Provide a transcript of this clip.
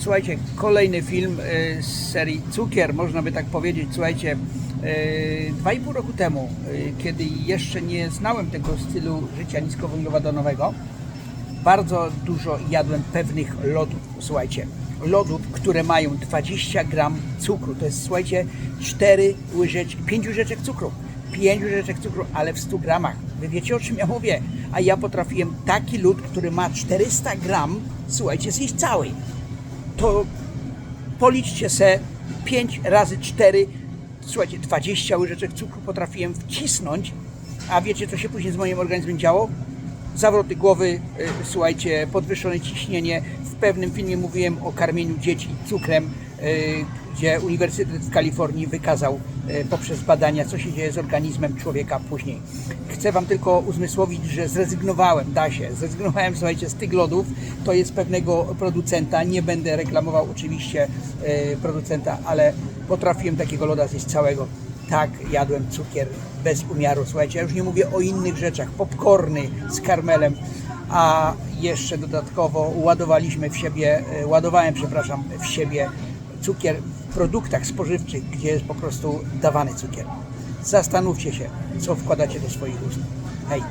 Słuchajcie, kolejny film y, z serii Cukier, można by tak powiedzieć. Słuchajcie, y, dwa i pół roku temu, y, kiedy jeszcze nie znałem tego stylu życia niskowęglowodanowego, bardzo dużo jadłem pewnych lodów. Słuchajcie, lodów, które mają 20 gram cukru. To jest, słuchajcie, 4 łyżeczki, 5 łyżeczek cukru. 5 łyżeczek cukru, ale w 100 gramach. Wy wiecie o czym ja mówię? A ja potrafiłem taki lód, który ma 400 gram, słuchajcie, zjeść cały. To policzcie se 5 razy 4, słuchajcie, 20 łyżeczek cukru potrafiłem wcisnąć, a wiecie co się później z moim organizmem działo? Zawroty głowy, y, słuchajcie, podwyższone ciśnienie. W pewnym filmie mówiłem o karmieniu dzieci cukrem, gdzie Uniwersytet w Kalifornii wykazał y, poprzez badania, co się dzieje z organizmem człowieka później. Chcę Wam tylko uzmysłowić, że zrezygnowałem, da się, zrezygnowałem, słuchajcie, z tych lodów. To jest pewnego producenta, nie będę reklamował oczywiście y, producenta, ale potrafiłem takiego loda zjeść całego. Tak, jadłem cukier bez umiaru. Słuchajcie, ja już nie mówię o innych rzeczach. Popcorny z karmelem, a jeszcze dodatkowo ładowaliśmy w siebie, ładowałem, przepraszam, w siebie cukier w produktach spożywczych, gdzie jest po prostu dawany cukier. Zastanówcie się, co wkładacie do swoich ust. Hej!